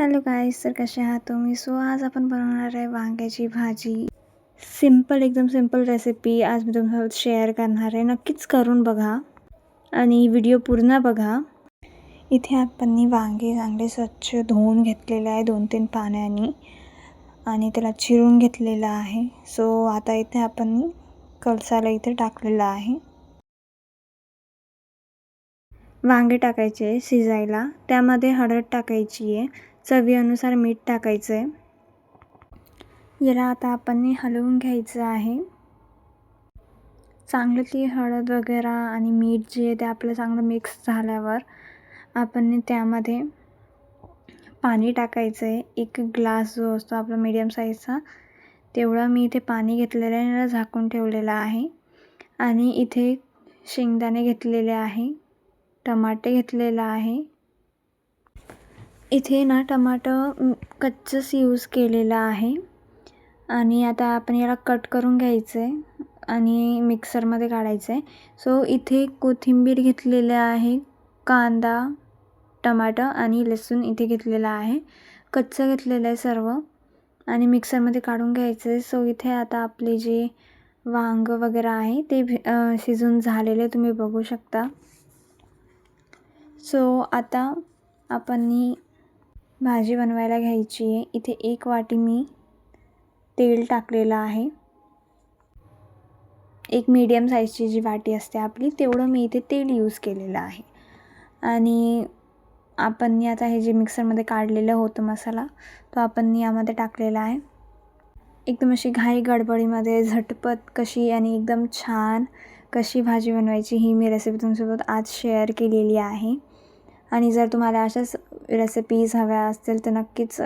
Hello गाईस तर कसे आहात तुम्ही? सो आज आपण बनवणार आहे वांग्याची भाजी. सिंपल एकदम सिंपल रेसिपी आज मी तुमच्यासोबत शेअर करणार आहे. नक्कीच करून बघा. आणि व्हिडिओ पूर्ण बघा. इथे आपण वांगे चांगले स्वच्छ धुवून घेतलेले आहे दोन तीन पाण्याने. आणि त्याला चिरून घेतलेलं आहे. सो आता इथे आपण कलसाला इथे टाकलेलं आहे. वांगे टाकायचे शिजायला. त्यामध्ये हळद टाकायची आहे. चवीनुसार मीठ टाकायचं आहे याला आता आपण हलवून घ्यायचं आहे. चांगलं ती हळद वगैरे आणि मीठ जे आहे ते आपलं चांगलं मिक्स झाल्यावर आपण त्यामध्ये पाणी टाकायचं आहे एक ग्लास जो असतो आपला मीडियम साईजचा तेवढं मी इथे पाणी घेतलेलं आहे आणि झाकून ठेवलेलं आहे. आणि इथे शेंगदाणे घेतलेले आहे टमाटे घेतलेलं आहे. इथे ना टमाटं कच्चंच यूज केलेलं आहे. आणि आता आपण याला कट करून घ्यायचं आहे आणि मिक्सरमध्ये काढायचं आहे सो इथे कोथिंबीर घेतलेलं आहे कांदा टमाटर आणि लसूण इथे घेतलेलं आहे. कच्चं घेतलेलं आहे सर्व. आणि मिक्सरमध्ये काढून घ्यायचं आहे सो इथे आता आपले जे वांग वगैरे आहे ते शिजून झालेले तुम्ही बघू शकता. सो आता आपण भाजी बनवायला घ्यायची आहे. इथे एक वाटी मी तेल टाकलेलं आहे. एक मीडियम साईजची जी वाटी असते आपली तेवढं मी इथे तेल यूज केलेलं आहे. आणि आपण आता हे जे मिक्सरमध्ये काढलेलं होतं मसाला तो आपण यामध्ये टाकलेला आहे. एकदम अशी घाई गडबडीमध्ये झटपट कशी आणि एकदम छान कशी भाजी बनवायची ही मी रेसिपी तुमच्यासोबत आज शेअर केलेली आहे. आणि जर तुम्हाला अशाच रेसिपीज हव्या असतील तर नक्कीच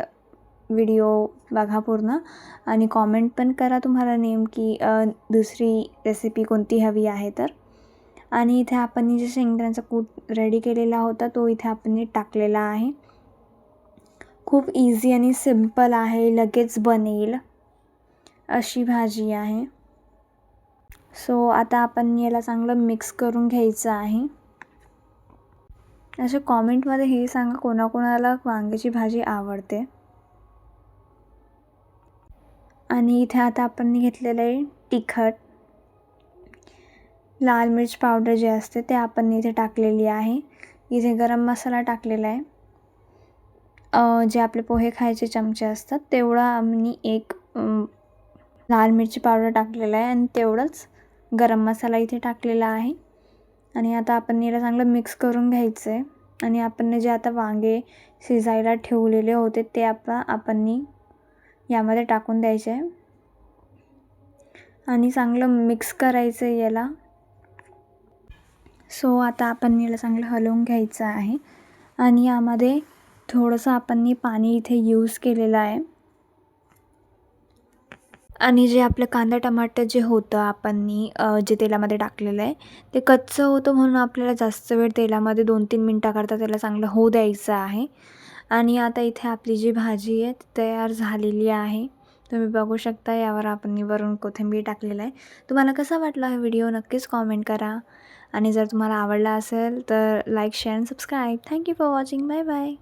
व्हिडिओ बघा पूर्ण. आणि कॉमेंट पण करा तुम्हाला नेमकी दुसरी रेसिपी कोणती हवी आहे तर. आणि इथे आपण जे शेंगदाण्याचा कूट रेडी केलेला होता तो इथे आपण टाकलेला आहे. खूप इझी आणि सिंपल आहे लगेच बनेल अशी भाजी आहे. सो आता आपण याला चांगलं मिक्स करून घ्यायचं आहे. असे कॉमेंटमध्ये हे सांगा कोणाकोणाला वांग्याची भाजी आवडते. आणि इथे आता आपण घेतलेलं आहे तिखट. लाल मिर्च पावडर जे असते ते आपण इथे टाकलेली आहे. इथे गरम मसाला टाकलेला आहे. जे आपले पोहे खायचे चमचे असतात तेवढा आम्ही एक लाल मिरची पावडर टाकलेला आहे आणि तेवढंच गरम मसाला इथे टाकलेला आहे. आणि आता आपण याला चांगलं मिक्स करून घ्यायचं आहे आणि आपण जे आता वांगे शिजायला ठेवलेले होते ते आपण आपण यामध्ये टाकून द्यायचे आहे आणि चांगलं मिक्स करायचं आहे याला. सो आता आपण याला चांगलं हलवून घ्यायचं आहे. आणि यामध्ये थोडंसं आपण पाणी इथे यूज केलेलं आहे. आणि जे आपलं कांदा टमाटर जे होतं आपण जे तेलामध्ये टाकलेलं आहे ते कच्चं होतं म्हणून आपल्याला जास्त वेळ तेलामध्ये दोन तीन मिनटाकरता त्याला चांगलं होऊ द्यायचं आहे. आणि आता इथे आपली जी भाजी आहे ती तयार झालेली आहे. तुम्ही बघू शकता यावर आपण वरून कोथिंबीर टाकलेलं आहे. तुम्हाला कसा वाटला हा व्हिडिओ नक्कीच कॉमेंट करा. आणि जर तुम्हाला आवडला असेल तर like share and subscribe. Thank you for watching. Bye bye.